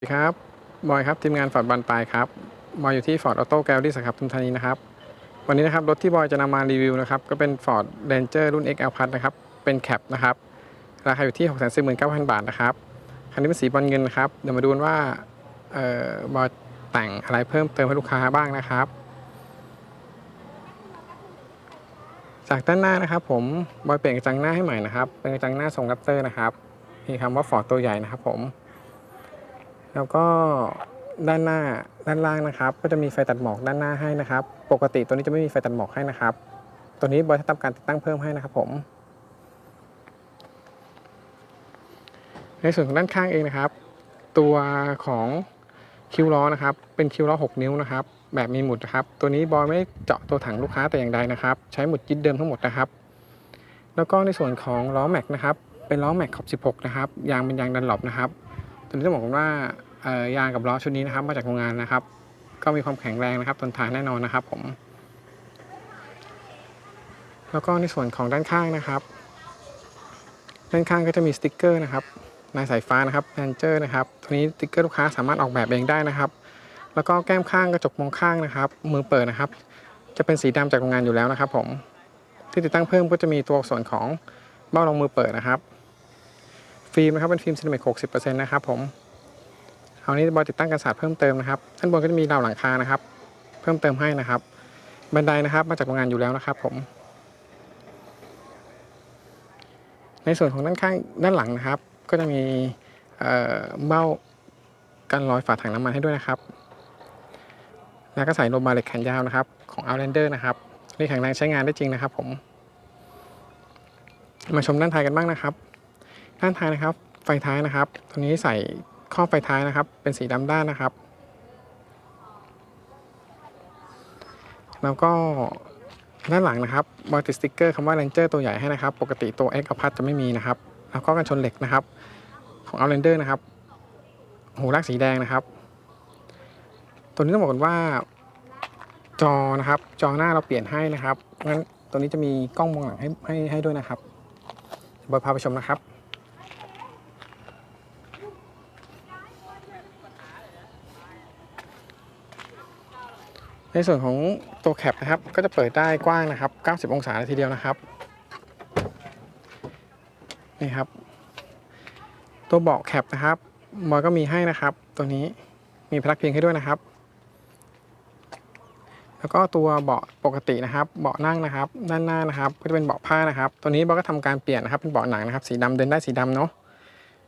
สวัสดีครับ บอยครับ ทีมงานฟอร์ดบันปลายครับ บอยอยู่ที่ฟอร์ดออโต้แกลลี่สาขาปทุมธานีนะครับ วันนี้นะครับ รถที่บอยจะนำมารีวิวนะครับ ก็เป็น Ford Ranger รุ่น XL Plus นะครับ เป็นแคปนะครับ ราคาอยู่ที่ 649,000 บาทนะครับ คันนี้เป็นสีบอลเงินนะครับ เดี๋ยวมาดูนว่าเอ่อบอยแต่งอะไรเพิ่มเติมให้ลูกค้าบ้างนะครับ จากด้านหน้านะครับ ผม บอยเปลี่ยนกระจังหน้าให้ใหม่นะครับ เป็นกระจังหน้าทรงรัปเตอร์นะครับ มีคำว่า Ford ตัวใหญ่นะครับผม แล้วก็ด้านหน้าด้านล่างนะครับ ก็จะมีไฟตัดหมอกด้านหน้าให้นะครับ ปกติตัวนี้จะไม่มีไฟตัดหมอกให้นะครับ ตัวนี้บริษัททำการติดตั้งเพิ่มให้นะครับผม ในส่วนของด้านข้างเองนะครับ ตัวของคิวล้อนะครับ เป็นคิวล้อ 6 นิ้วนะครับ แบบมีหมุดนะครับ ตัวนี้บอยไม่เจาะตัวถังลูกค้าแต่อย่างใดนะครับ ใช้หมุดยึดเดิมทั้งหมดนะครับ แล้วก็ในส่วนของล้อแม็กนะครับ เป็นล้อแม็กขอบ 16 นะครับ ยางเป็นยางดันหลบนะครับ ตัวนี้ต้องบอกว่ายางกับล้อชุดนี้นะครับ มาจากโรงงานนะครับ ก็มีความแข็งแรงนะครับทนทานแน่นอนนะครับ ผม แล้วก็ในส่วนของด้านข้างนะครับ ด้านข้างก็จะมีสติกเกอร์นะครับลายสายฟ้านะครับแพนเจอร์นะครับตัวนี้สติกเกอร์ลูกค้าสามารถออกแบบเองได้นะครับ แล้วก็แก้มข้างกระจกมองข้างนะครับ มือเปิดนะครับ จะเป็นสีดำจากโรงงานอยู่แล้วนะครับ ผมที่ติดตั้งเพิ่มก็จะมีตัวส่วนของเบ้ารองมือเปิดนะครับ ฟิล์มนะครับเป็นฟิล์มเซรามิก60%นะครับผมเอานี้บอยติดตั้งกันศาสเพิ่มเติมนะครับด้านบนก็จะมีราวหลังคานะครับ เพิ่มเติมให้นะครับบันไดนะครับมาจากโรงงานอยู่แล้วนะครับ ผม ในส่วนของด้านข้างด้านหลังนะครับ ก็จะมีเบ้ากันรอยฝาถังน้ำมันให้ด้วยนะครับ แล้วก็ใส่โลบาเหล็กแขนยาวนะครับ ของ Outlander นะครับนี่แข็งแรงใช้งานได้จริงนะครับ ผม มาชมด้านท้ายกันบ้างนะครับ ด้านท้ายนะครับ ไฟท้ายนะครับ ตัวนี้ใส่ข้อไฟท้ายนะครับ เป็นสีดำด้านนะครับ แล้วก็ด้านหลังนะครับบอติสติ๊กเกอร์คำว่า Ranger ตัวใหญ่ให้นะครับ ปกติตัว X อพัทจะไม่มีนะครับ แล้วก็กันชนเหล็กนะครับ ของ Outlander นะครับ หูลากสีแดงนะครับ ตัวนี้ต้องบอกก่อนว่า จอนะครับ จอหน้าเราเปลี่ยนให้นะครับงั้นตัวนี้จะมีกล้องมองหลังให้ให้ให้ด้วยนะครับบอยพาไปชมนะครับ ในส่วนของตัวแคปนะครับก็จะเปิดได้กว้างนะครับ 90 องศาเลยทีเดียวนะครับนี่ครับ ตัวเบาะแคปนะครับบอยก็มีให้นะครับ ตัวนี้มีพลักพิงให้ด้วยนะครับ แล้วก็ตัวเบาะปกตินะครับ เบาะนั่งนะครับ ด้านหน้านะครับ ก็จะเป็นเบาะผ้านะครับ ตัวนี้บอยก็ทำการเปลี่ยนนะครับเป็นเบาะหนังนะครับ สีดำเดินได้สีดำเนาะ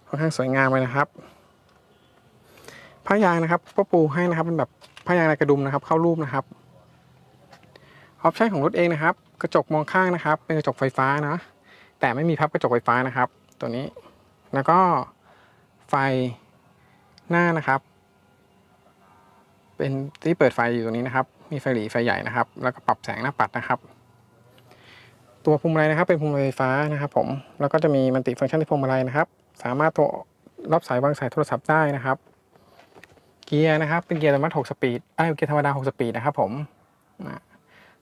ค่อนข้างสวยงามเลยนะครับ ผ้ายางนะครับก็ปูให้นะครับเป็นแบบผ้ายางลายกระดุมนะครับ เข้ารูปนะครับออปชั่นของรถเองนะครับ กระจกมองข้างนะครับ เป็นกระจกไฟฟ้านะแต่ไม่มีพับกระจกไฟฟ้านะครับ ตัวนี้แล้วก็ไฟหน้านะครับ เป็นที่เปิดไฟอยู่ตรงนี้นะครับ มีไฟหลีไฟใหญ่นะครับ แล้วก็ปรับแสงหน้าปัดนะครับ ตัวพวงมาลัยนะครับ เป็นพวงมาลัยไฟฟ้านะครับ ผมแล้วก็จะมีมันติฟังก์ชันที่พวงมาลัยนะครับ สามารถตัวรับสายวางสายโทรศัพท์ได้นะครับ เกียร์นะครับเป็นเกียร์ธรรมะ6สปีดเอ้เกียร์ธรรมดา6สปีดนะครับผม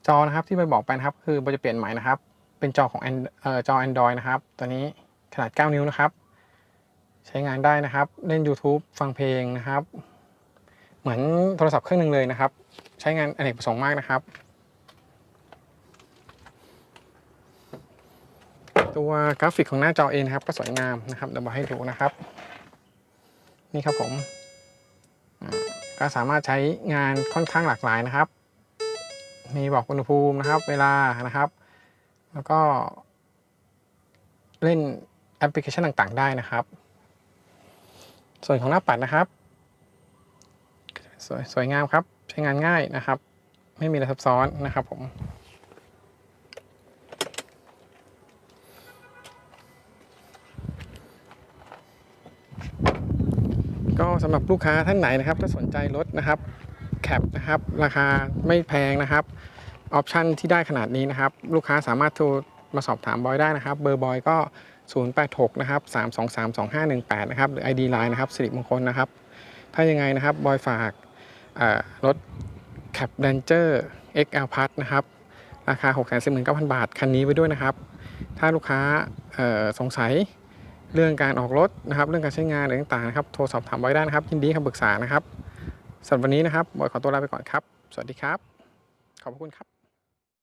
จอนะครับที่ไปบอกไปนะครับคือเราจะเปลี่ยนใหม่นะครับ เป็นจอของ And- เอ่อจอ Android นะครับ ตัวนี้ขนาด 9 นิ้วนะครับ ใช้งานได้นะครับ เล่น YouTube ฟังเพลงนะครับ เหมือนโทรศัพท์เครื่องหนึ่งเลยนะครับ ใช้งานอเนกประสงค์มากนะครับ ตัวกราฟิกของหน้าจอเองนะครับ ก็สวยงามนะครับเดี๋ยวมาให้ดูนะครับ นี่ครับผม ก็สามารถใช้งานค่อนข้างหลากหลายนะครับ มีบอกอุณหภูมินะครับ เวลานะครับ แล้วก็ เล่นแอปพลิเคชันต่างๆ ได้นะครับ ส่วนของหน้าปัดนะครับ สวยสวยงามครับ ใช้งานง่ายนะครับ ไม่มีอะไรซับซ้อนนะครับผม ก็สำหรับลูกค้าท่านไหนนะครับถ้าสนใจรถนะครับแคปนะครับราคาไม่แพงนะครับออปชันที่ได้ขนาดนี้นะครับ ลูกค้าสามารถโทรมาสอบถามบอยได้นะครับ เบอร์บอยก็ 086นะครับ3232518นะครับหรือ ID Line นะครับสิริมงคลนะครับ ถ้ายังไงนะครับบอยฝากเอ่อรถ Cap Ranger XL Plus นะครับ ราคา 6 4 9 0 0 0 บาท คันนี้ไว้ด้วยนะครับ ถ้าลูกค้าสงสัย เรื่องการออกรถนะครับ เรื่องการใช้งานอะไรต่างๆนะครับ โทรสอบถามไว้ได้นะครับ ยินดีให้คำปรึกษานะครับสำหรับวันนี้นะครับบอยขอตัวลาไปก่อนครับ สวัสดีครับ ขอบคุณครับ